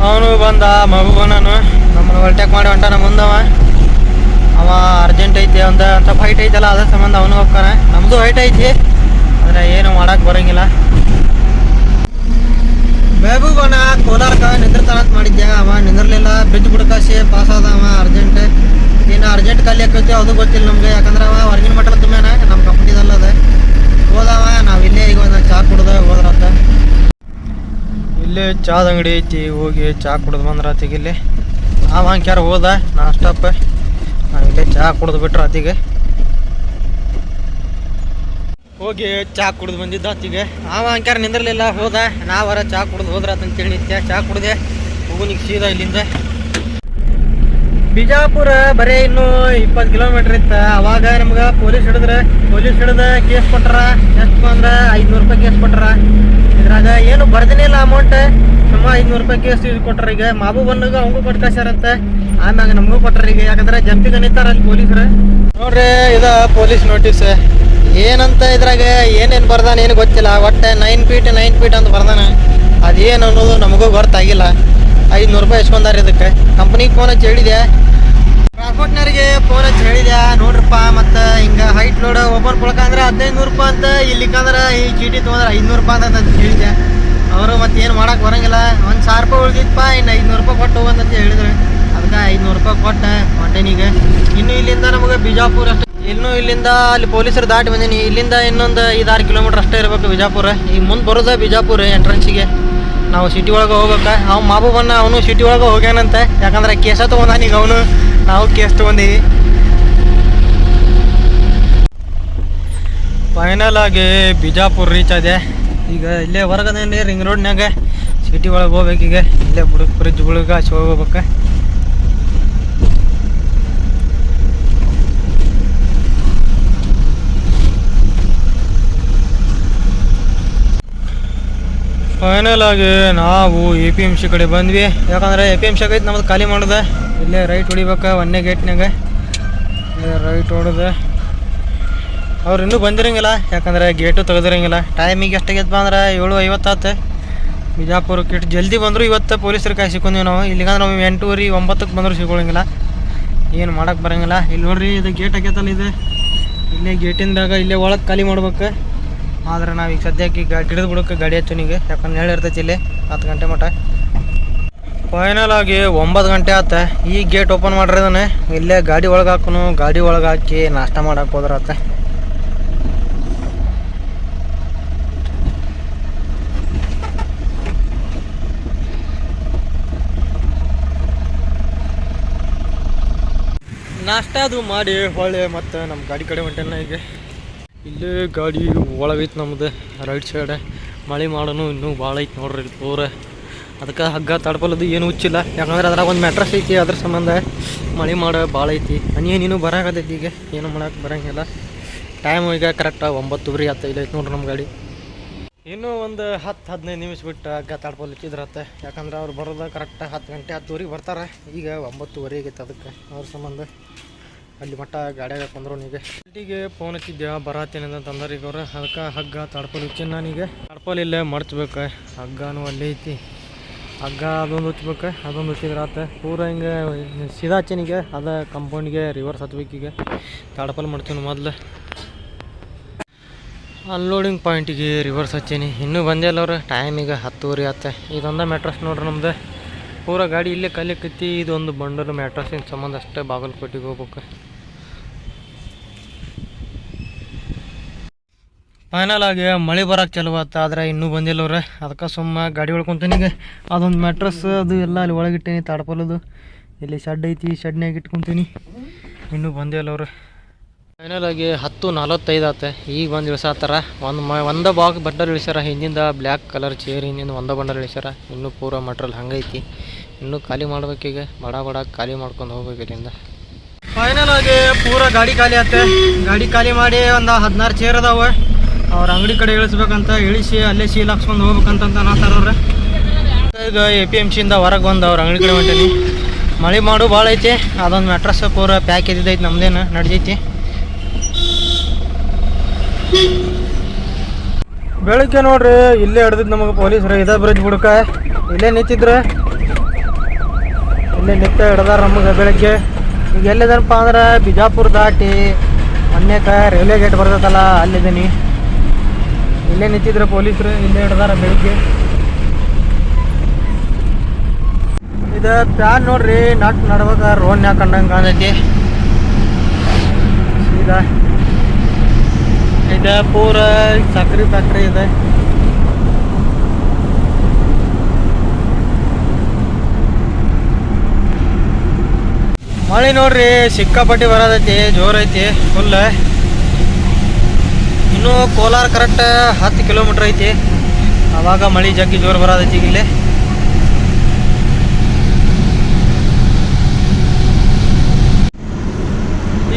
ಅವನು ಬಂದ ಮಗು ಬಂದನು ನಮ್ಮನ್ನು ಒಲ್ಟ್ಯಾಕ್ ಮಾಡಿ ಹೊಂಟಾನ ಮುಂದವ. ಅವ ಅರ್ಜೆಂಟ್ ಐತಿ ಅಂತ ಅಂತ ಫೈಟ್ ಐತಲ್ಲ, ಅದ್ರ ಸಂಬಂಧ ಅವನು ಹೋಗ್ತಾನೆ ನಮ್ಮದು ಹೈಟ್ ಐತಿ. ಆದರೆ ಏನು ಮಾಡೋಕ್ಕೆ ಬರೋಂಗಿಲ್ಲ. ಮೆಹಬೂಬನ ಕೋಲಾರಕ್ಕೆ ನಿಂದಿರ್ತಾನ ಅಂತ ಮಾಡಿದ್ದೆ ಅವ ನಿಂದಿರ್ಲಿಲ್ಲ ಬ್ರಿಡ್ಜ್ ಬುಡಕಾಶಿ ಪಾಸ್ ಆದ ಅವ ಅರ್ಜೆಂಟ್ ಇನ್ನು ಅರ್ಜೆಂಟ್ ಖಾಲಿ ಹಾಕೈತಿ ಅದು ಗೊತ್ತಿಲ್ಲ ನಮಗೆ. ಯಾಕಂದ್ರೆ ಅವ ಹೊರಗಿನ ಮಟ್ಟದ ತುಂಬ್ಯಾನ ನಮ್ಮ ಕಂಪ್ನಿದಲ್ಲ ಅದ. ಹೋದವ, ನಾವು ಇಲ್ಲೇ ಈಗ ಒಂದು ಚಾ ಕುಡ್ದ ಹೋದ್ರತ್ತ ಇಲ್ಲೇ ಚಾದ ಅಂಗಡಿ ಐತಿ, ಹೋಗಿ ಚಾ ಕುಡ್ದು ಬಂದ್ರಾತಿಗೆ ಇಲ್ಲಿ. ನಾವು ಹಂಗ್ಯಾರ ಹೋದ ಸ್ಟಾಪ್ ನಾವು ಇಲ್ಲೇ ಚಾ ಕುಡ್ದು ಬಿಟ್ರ ಆತಿಗೆ ಹೋಗಿ ಚಾ ಕುಡಿದು ಬಂದಿದ್ದ ಆತಿಗೆ ಅವ ಅಂಕಾರ ನಿಂದಿರ್ಲಿಲ್ಲ, ಹೋದ. ನಾವರ ಚಹಾ ಕುಡ್ದು ಅಂತೇಳಿ ನಿತ್ಯ ಚಾ ಕುಡ್ದೆ ಹೋಗುನಿಗೆ ಸೀದಾ ಇಲ್ಲಿಂದ. ಬಿಜಾಪುರ ಬರೀ ಇನ್ನು ಇಪ್ಪತ್ತು ಕಿಲೋಮೀಟರ್ ಇತ್ತ. ಅವಾಗ ನಮ್ಗೆ ಪೊಲೀಸ್ ಹಿಡಿದ್ರೆ, ಪೊಲೀಸ್ ಹಿಡಿದ ಕೇಸ್ ಕೊಟ್ರ. ಎಷ್ಟು ಅಂದ್ರೆ ಐದ್ನೂರು ರೂಪಾಯಿ ಕೇಸ್ ಕೊಟ್ರ. ಇದ್ರಾಗ ಏನು ಬರ್ದಿನಿಲ್ಲ ಅಮೌಂಟ್ ನಮ್ಮ ಐದ್ನೂರು ರೂಪಾಯಿ ಕೇಸ್ ಇದು ಕೊಟ್ರ ಈಗ. ಮಾಬು ಬಂದಾಗ ಅವಂಗೂ ಕೊಟ್ಟು ಕಳ್ಸ್ಯಾರಂತೆ. ಆಮ್ಯಾಗ ನಮಗೂ ಕೊಟ್ರ ಈಗ. ಯಾಕಂದ್ರೆ ಜಂಪಿಗೆ ನಿಂತಾರ ಅಲ್ಲಿ ಪೊಲೀಸರು. ನೋಡ್ರಿ, ಇದ ಪೊಲೀಸ್ ನೋಟಿಸ್. ಏನಂತ ಇದ್ರಾಗ ಏನೇನು ಬರ್ದಾನ ಏನು ಗೊತ್ತಿಲ್ಲ. ಒಟ್ಟೆ ನೈನ್ ಫೀಟ್ ನೈನ್ ಫೀಟ್ ಅಂತ ಬರ್ದಾನ. ಅದೇನು ಅನ್ನೋದು ನಮಗೂ ಗೊತ್ತಾಗಿಲ್ಲ. ಐದುನೂರು ರೂಪಾಯಿ ಎಸ್ಕೊಂಡಾರ ಇದಕ್ಕೆ? ಕಂಪ್ನಿಗೆ ಫೋನ್ ಹಚ್ಚಿ ಹೇಳಿದೆ ಟ್ರಾನ್ಸ್ಪೋರ್ಟ್ನವ್ರಿಗೆ ಫೋನ್ ಹಚ್ಚಿ ಹೇಳಿದೆ ನೋಡ್ರಪ್ಪ, ಮತ್ತು ಹಿಂಗೆ ಹೈಟ್ ಲೋಡ್ ಓಪನ್ ಕೊಡ್ಕಂದ್ರೆ ಹದಿನೈದು ನೂರು ರೂಪಾಯಿ ಅಂತ, ಇಲ್ಲಿಕಂದ್ರೆ ಈ ಚೀಟಿ ತೊಗೊಂಡ್ರೆ ಐದುನೂರು ರೂಪಾಯಿ ಅಂತ ಹೇಳಿದೆ ಅವರು ಮತ್ತೆ ಏನು ಮಾಡೋಕೆ ಬರೋಂಗಿಲ್ಲ. ಒಂದು ಸಾವಿರ ರೂಪಾಯಿ ಉಳ್ದಿತ್ತಪ್ಪ ಇನ್ನು ಐದುನೂರು ರೂಪಾಯಿ ಕೊಟ್ಟು ಹೋಗಂತ ಹೇಳಿದ್ರು. ಅದಕ್ಕೆ ಐದುನೂರು ರೂಪಾಯಿ ಕೊಟ್ಟೆ ಹೊಂಟೇನಿಗೆ ಇನ್ನು ಇಲ್ಲಿಂದ ನಮಗೆ ಬಿಜಾಪುರ ಇನ್ನು ಇಲ್ಲಿಂದ ಅಲ್ಲಿ ಪೊಲೀಸರು ದಾಟಿ ಬಂದೀನಿ. ಇಲ್ಲಿಂದ ಇನ್ನೊಂದು ಐದಾರು ಕಿಲೋಮೀಟ್ರ್ ಅಷ್ಟೇ ಇರಬೇಕು ಬಿಜಾಪುರ. ಈಗ ಮುಂದೆ ಬರೋದೇ ಬಿಜಾಪುರ ಎಂಟ್ರೆನ್ಸಿಗೆ ನಾವು ಸಿಟಿ ಒಳಗೆ ಹೋಗ್ಬೇಕು. ಅವ್ನು ಮಾಬೂಬನ್ನ ಅವನು ಸಿಟಿ ಒಳಗೆ ಹೋಗ್ಯಾನಂತೆ. ಯಾಕಂದ್ರೆ ಕೇಸ ತೊಗೊಂಡಾನ ಈಗ ಅವನು. ನಾವು ಕೇಸ್ ತೊಗೊಂಡೀವಿ. ಫೈನಲ್ ಆಗಿ ಬಿಜಾಪುರ ರೀಚ್ ಆದೆ. ಈಗ ಇಲ್ಲೇ ಹೊರಗದೇನೆ ರಿಂಗ್ ರೋಡ್ನಾಗೆ ಸಿಟಿ ಒಳಗೆ ಹೋಗ್ಬೇಕೀಗ ಇಲ್ಲೇ ಬುಡಕ್ ಬ್ರಿಡ್ಜ್ ಬುಳಗ ಹೋಗ್ಬೇಕು. ಫೈನಲ್ ಆಗಿ ನಾವು ಎ ಪಿ ಎಂ ಸಿ ಕಡೆ ಬಂದ್ವಿ. ಯಾಕಂದ್ರೆ ಎ ಪಿ ಎಂ ಸಿ ಆಗೈತೆ ನಮ್ದು ಖಾಲಿ ಮಾಡಿದೆ. ಇಲ್ಲೇ ರೈಟ್ ಹೊಡಿಬೇಕು ಒಂದನೇ ಗೇಟ್ನಾಗ ರೈಟ್ ಹೊಡೆದು. ಅವ್ರು ಇನ್ನೂ ಬಂದಿರಂಗಿಲ್ಲ. ಯಾಕಂದ್ರೆ ಗೇಟು ತೆಗೆದಿರಂಗಿಲ್ಲ. ಟೈಮಿಗೆ ಎಷ್ಟಾಗೈತಪ್ಪ ಅಂದ್ರೆ ಏಳು ಐವತ್ತಾತು ಬಿಜಾಪುರಕ್ಕೆ ಇಟ್ಟು ಜಲ್ದಿ ಬಂದರೂ ಇವತ್ತು ಪೊಲೀಸರು ಕಾಯಿ ಸಿಕ್ಕೊಂಡಿವಿ ನಾವು. ಇಲ್ಲಿಗಂದ್ರೆ ನಾವು ಎಂಟೂವರೆ, ಒಂಬತ್ತಕ್ಕೆ ಬಂದರೂ ಸಿಗೋಳಂಗಿಲ್ಲ ಏನು ಮಾಡೋಕ್ಕೆ ಬರಂಗಿಲ್ಲ. ಇಲ್ಲಿ ನೋಡ್ರಿ, ಇದು ಗೇಟ್ ಆಗೈತಲ್ಲ ಇದು. ಇಲ್ಲೇ ಗೇಟಿಂದಾಗ ಇಲ್ಲೇ ಒಳಗೆ ಖಾಲಿ ಮಾಡ್ಬೇಕು. ಆದ್ರೆ ನಾವು ಈಗ ಸದ್ಯಕ್ಕೆ ಈಗ ಗಿಡದ ಬುಡಕ್ಕೆ ಗಾಡಿ ಹಚ್ಚೋನಿಗೆ ಯಾಕಂದ್ರೆ ಹೇಳಿರ್ತೈತಿ ಇಲ್ಲಿ. ಹತ್ತು ಗಂಟೆ ಮಟ್ಟ ಫೈನಲ್ ಆಗಿ ಒಂಬತ್ತು ಗಂಟೆ ಆತ. ಈ ಗೇಟ್ ಓಪನ್ ಮಾಡಿರೋದನ್ನೇ ಇಲ್ಲೇ ಗಾಡಿ ಒಳಗೆ ಗಾಡಿ ಒಳಗೆ ಹಾಕಿ ನಾಷ್ಟ ಮಾಡಕ್ಕೆ ಹೋದ್ರ ಆತ. ನಾಷ್ಟ ಅದು ಮಾಡಿ ಹೊಳ್ಳಿ ಮತ್ತು ನಮ್ಮ ಗಾಡಿ ಕಡೆ ಹೊಂಟೇನ ಈಗ. ಇಲ್ಲೇ ಗಾಡಿ ಒಳಗೈತೆ ನಮ್ದು, ರೈಟ್ ಸೈಡ್ ಮಳೆ ಮಾಡೋನು ಇನ್ನೂ ಭಾಳ ಐತೆ ನೋಡ್ರಿ ಪೂರ. ಅದಕ್ಕೆ ಹಗ್ಗ ತಡ್ಪಲ್ಲದು ಏನು ಹುಚ್ಚಿಲ್ಲ. ಯಾಕಂದ್ರೆ ಅದ್ರಾಗ ಒಂದು ಮ್ಯಾಟ್ರಸ್ ಐತಿ, ಅದ್ರ ಸಂಬಂಧ ಮಳೆ ಮಾಡೋ ಭಾಳ ಐತಿ. ನೀನು ಬರಾಕತೈತಿ ಈಗ, ಏನು ಮಾಡಕ್ಕೆ ಬರಂಗಿಲ್ಲ. ಟೈಮ್ ಈಗ ಕರೆಕ್ಟ್ ಒಂಬತ್ತುವರೆ ಹತ್ತು ಇಲ್ಲ ಐತೆ ನೋಡ್ರಿ ನಮ್ಮ ಗಾಡಿ. ಇನ್ನೂ ಒಂದು ಹತ್ತು, ಹದಿನೈದು ನಿಮಿಷ ಬಿಟ್ಟು ಹಗ್ಗ ತಡ್ಪಲ್ ಇಟ್ಟಿದ್ರತ್ತೆ ಯಾಕಂದ್ರೆ ಅವ್ರು ಬರೋದು ಕರೆಕ್ಟಾಗಿ ಹತ್ತು ಗಂಟೆ ಹತ್ತುವರೆಗೆ ಬರ್ತಾರೆ. ಈಗ ಒಂಬತ್ತುವರೆ ಆಗೈತೆ ಅದಕ್ಕೆ, ಅವ್ರ ಸಂಬಂಧ. ಅಲ್ಲಿ ಮಟ್ಟ ಗಾಡಿಯಾಗ ಕುಂದ್ರು ನೀಗೆ. ಸಿಟಿಗೆ ಫೋನ್ ಹಚ್ಚಿದ್ದೆ ಅಂತ ತಂದ್ರೆ ಈಗ ಅವ್ರು. ಅದಕ್ಕೆ ಹಗ್ಗ ತಡ್ಪಲ್ ಹುಚ್ಚಿನ ನಾನೀಗ ತಡ್ಪಲ್ ಇಲ್ಲೇ ಮಡ್ಚ್ಬೇಕು ಹಗ್ಗನೂ ಅಲ್ಲೇ ಐತಿ. ಹಗ್ಗ ಅದೊಂದು ಹಚ್ಬೇಕು ಅದೊಂದು ಹಚ್ಚಿದ್ರೆ ಆತ. ಪೂರ ಹಿಂಗೆ ಸೀದಾ ಹಚ್ಚಿನಿಗೆ ಅದ ಕಂಪೌಂಡ್ಗೆ ರಿವರ್ಸ್ ಹಚ್ಬೇಕೀಗ ತಡ್ಪಲ್ ಮಾಡ್ತೀನಿ ಮೊದ್ಲು. ಅನ್ಲೋಡಿಂಗ್ ಪಾಯಿಂಟಿಗೆ ರಿವರ್ಸ್ ಹಚ್ಚೀನಿ. ಇನ್ನೂ ಬಂದೇ ಇಲ್ಲ ಅವ್ರು. ಟೈಮ್ ಈಗ ಹತ್ತುವರೆ ಆತ. ಇದೊಂದು ಮ್ಯಾಟ್ರಸ್ ನೋಡ್ರಿ ನಮ್ದು. ಪೂರ ಗಾಡಿ ಇಲ್ಲೇ ಕಲಿಕತ್ತಿ ಇದೊಂದು ಬಂಡರು ಮ್ಯಾಟ್ರಸ್ಸಿನ ಸಂಬಂಧ ಅಷ್ಟೇ ಬಾಗಲಕೋಟೆಗೆ ಹೋಗ್ಬೇಕು. ಫೈನಲ್ ಆಗಿ ಮಳೆ ಬರಕ್ಕೆ ಚಲೋ ಆತ, ಆದ್ರೆ ಇನ್ನೂ ಬಂದಿಲ್ಲ ಅವ್ರೆ. ಅದಕ್ಕೆ ಸುಮ್ಮ ಗಾಡಿ ಈಗ. ಅದೊಂದು ಮ್ಯಾಟ್ರಸ್ ಅದು ಎಲ್ಲ ಅಲ್ಲಿ ಒಳಗಿಟ್ಟೀನಿ ತಾಡ್ಪಲ್ಲದು ಇಲ್ಲಿ ಶೆಡ್ ಐತಿ ಶೆಡ್ನಾಗ ಇಟ್ಕೊಂತೀನಿ. ಇನ್ನೂ ಬಂದೇ ಇಲ್ಲ ಅವ್ರು. ಫೈನಲ್ ಆಗಿ ಹತ್ತು ನಲವತ್ತೈದು ಆತ. ಈಗ ಬಂದು ಇಳಿಸಾತಾರ. ಒಂದು ಮ, ಒಂದ ಬಾಕ್ ಬಂಡಲ್ ಇಳಿಸ್ಯಾರ. ಹಿಂದಿಂದ ಬ್ಲ್ಯಾಕ್ ಕಲರ್ ಚೇರ್ ಹಿಂದಿಂದ ಒಂದ ಬಂಡಲ್ ಇಳಿಸ್ಯಾರ. ಇನ್ನೂ ಪೂರ ಮಟ್ರಲ್ ಹಂಗೈತಿ. ಇನ್ನೂ ಖಾಲಿ ಮಾಡ್ಬೇಕೀಗ ಬಡ ಬಡ, ಖಾಲಿ ಮಾಡ್ಕೊಂಡು ಹೋಗ್ಬೇಕು ಇಲ್ಲಿಂದ. ಫೈನಲ್ ಆಗಿ ಪೂರ ಗಾಡಿ ಖಾಲಿ ಆತ. ಗಾಡಿ ಖಾಲಿ ಮಾಡಿ ಒಂದು ಹದಿನಾರು ಚೇರ್ ಅದಾವ. ಅವ್ರ ಅಂಗಡಿ ಕಡೆ ಇಳಿಸ್ಬೇಕಂತ ಇಳಿಸಿ, ಅಲ್ಲೇ ಶೀಲ್ ಹಾಕ್ಸ್ಕೊಂಡು ಹೋಗ್ಬೇಕಂತ ಅನ್ನತ್ತಾರ ಅವ್ರ ಈಗ ಎ ಪಿ ಎಂ ಸಿಯಿಂದ ಹೊರಗೆ ಬಂದು ಅವ್ರ ಅಂಗಡಿ ಕಡೆ ಹೊಂಟೀನಿ. ಮಳೆ ಮಾಡು ಭಾಳ ಐತಿ, ಅದೊಂದು ಮೆಟ್ರಸ್ ಪೂರ ಪ್ಯಾಕ್ ಇದ್ದೈತಿ ನಮ್ದೇನು, ನಡೆದೈತಿ. ಬೆಳಗ್ಗೆ ನೋಡ್ರಿ, ಇಲ್ಲೇ ಹಿಡ್ದಿದ್ ನಮಗೆ ಪೊಲೀಸರು, ಇದೇ ಬ್ರಿಡ್ಜ್ ಬುಡಕ. ಇಲ್ಲೇ ನಿಂತಿದ್ರೆ, ಇಲ್ಲೇ ನಿಂತ ಹಿಡ್ದಾರ ನಮಗೆ ಬೆಳಗ್ಗೆ. ಈಗ ಎಲ್ಲಿದನಪ್ಪ ಅಂದ್ರೆ ಬಿಜಾಪುರ ದಾಟಿ, ಮೊನ್ನೆಕ ರೈಲ್ವೆ ಗೇಟ್ ಬರ್ತೈತಲ್ಲ, ಅಲ್ಲಿದ್ದೀನಿ. ಇಲ್ಲೇ ನಿಂತಿದ್ರೆ ಪೊಲೀಸರು, ಇಲ್ಲೇ ಹಿಡ್ದಾರ ಬೆಳಿಗ್ಗೆ. ಇದ ಪ್ಯಾನ್ ನೋಡ್ರಿ, ನಟ್ ನಡ್ಬೇಕ ರೋಡ್ನ್ಯಾಗ ಕಂಡಂಗೆ ಕಾಣೈತಿ. ಸೀದಾ ಇದ ಪೂರ ಸಕ್ರಿ ಫ್ಯಾಕ್ಟ್ರಿ ಇದೆ. ಮಳೆ ನೋಡ್ರಿ, ಸಿಕ್ಕಾಪಟ್ಟಿ ಬರೋದೈತಿ, ಜೋರೈತಿ ಫುಲ್ ಇನ್ನು ಕೋಲಾರ ಕರೆಕ್ಟ್ ಹತ್ತು ಕಿಲೋಮೀಟ್ರ್ ಐತಿ. ಆವಾಗ ಮಳೆ ಜಗ್ಗಿ ಜೋರು ಬರೋದೈತಿ ಈಗ ಇಲ್ಲಿ.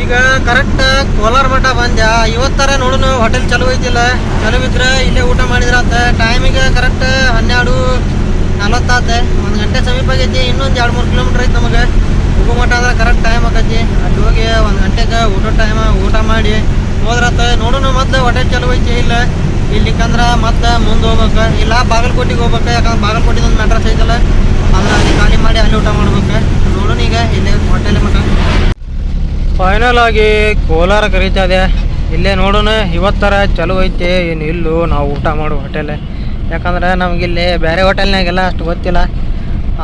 ಈಗ ಕರೆಕ್ಟ್ ಕೋಲಾರ ಮಠ ಬಂದ್ಯಾ. ಇವತ್ತರ ನೋಡೋಣ ಹೋಟೆಲ್ ಚಲೋ ಐತಿಲ್ಲ. ಚಲೋ ಇದ್ರೆ ಇಲ್ಲೇ ಊಟ ಮಾಡಿದ್ರ ಆತ ಟೈಮಿಗೆ ಕರೆಕ್ಟ್ ಹನ್ನೆರಡು ನಲವತ್ತೈತೆ. ಒಂದು ಗಂಟೆ ಸಮೀಪ ಆಗೈತಿ. ಇನ್ನೊಂದು ಎರಡು ಮೂರು ಕಿಲೋಮೀಟ್ರ್ ಐತಿ ನಮಗೆ. ಹೋಗೋ ಮಠ ಅಂದ್ರೆ ಕರೆಕ್ಟ್ ಟೈಮ್ ಆಗೈತಿ. ಅಲ್ಲಿ ಹೋಗಿ ಒಂದು ಗಂಟೆಗೆ ಊಟ ಟೈಮ್ ಊಟ ಮಾಡಿ ಹೋದ್ರತ್ತ ನೋಡೋಣ ಮತ್ತೆ ಹೋಟೆಲ್ ಚಲೋ ಐತಿ ಇಲ್ಲ. ಇಲ್ಲಿಕಂದ್ರೆ ಮತ್ತೆ ಮುಂದೆ ಹೋಗ್ಬೇಕು. ಇಲ್ಲ, ಬಾಗಲಕೋಟೆಗೆ ಹೋಗ್ಬೇಕು. ಯಾಕಂದ್ರೆ ಬಾಗಲಕೋಟೆದು ಒಂದು ಮೆಟ್ರಸ್ ಐತಲ್ಲ ಅಂದ್ರೆ ಅಲ್ಲಿ ಖಾಲಿ ಮಾಡಿ ಅಲ್ಲಿ ಊಟ ಮಾಡ್ಬೇಕು. ನೋಡೋಣ ಈಗ, ಇಲ್ಲಿ ಹೋಟೆಲ್ ಮಟ್ಟ ಫೈನಲ್ ಆಗಿ ಕೋಲಾರ ಕರೀತದೆ ಇಲ್ಲೇ ನೋಡೋಣ ಇವತ್ತರ ಚಲೋ ಐತೆ ಏನು ಇಲ್ಲೂ ನಾವು ಊಟ ಮಾಡೋ ಹೋಟೆಲ್ ಯಾಕಂದ್ರೆ ನಮಗಿಲ್ಲಿ ಬೇರೆ ಹೋಟೆಲ್ನಾಗೆಲ್ಲ ಅಷ್ಟು ಗೊತ್ತಿಲ್ಲ.